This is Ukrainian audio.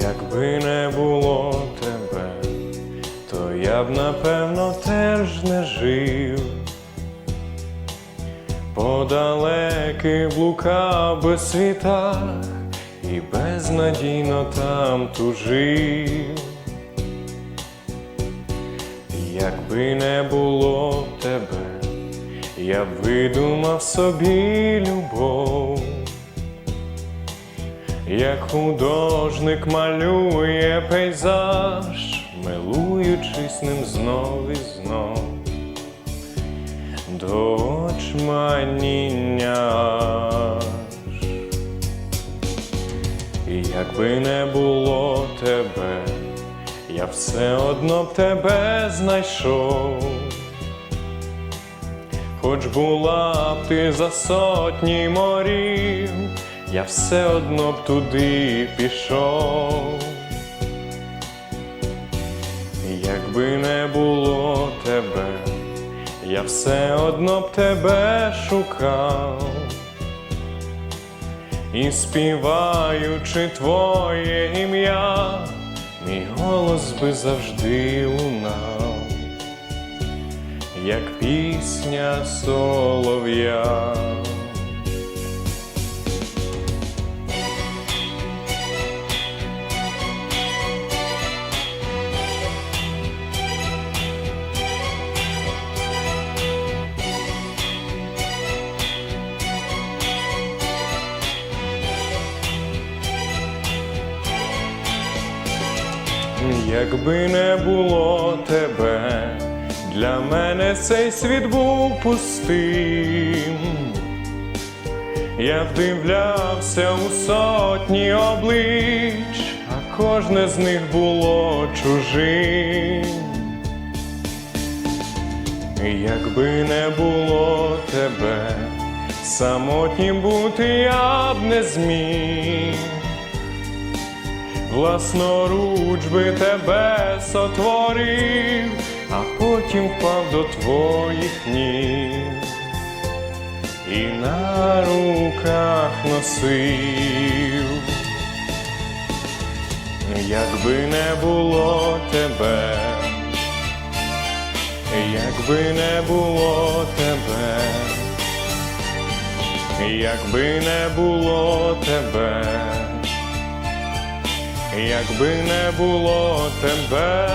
Якби не було тебе, то я б напевно теж не жив. По далеких блукав би світах і безнадійно там тужив. Якби не було тебе, я б видумав собі любов. Як художник малює пейзаж, милуючись ним знов і знов, до очманіння якби не було тебе, я все одно б тебе знайшов. Хоч була б ти за сотні морів, я все одно б туди пішов. Якби не було тебе, я все одно б тебе шукав. І співаючи твоє ім'я, мій голос би завжди лунав, як пісня солов'я. Якби не було тебе, для мене цей світ був пустим. Я вдивлявся у сотні облич, а кожне з них було чужим. Якби не було тебе, самотнім бути я б не зміг. Власноруч би тебе сотворив, а потім впав до твоїх ніг і на руках носив. Якби не було тебе, якби не було тебе, якби не було тебе якби не було тебе.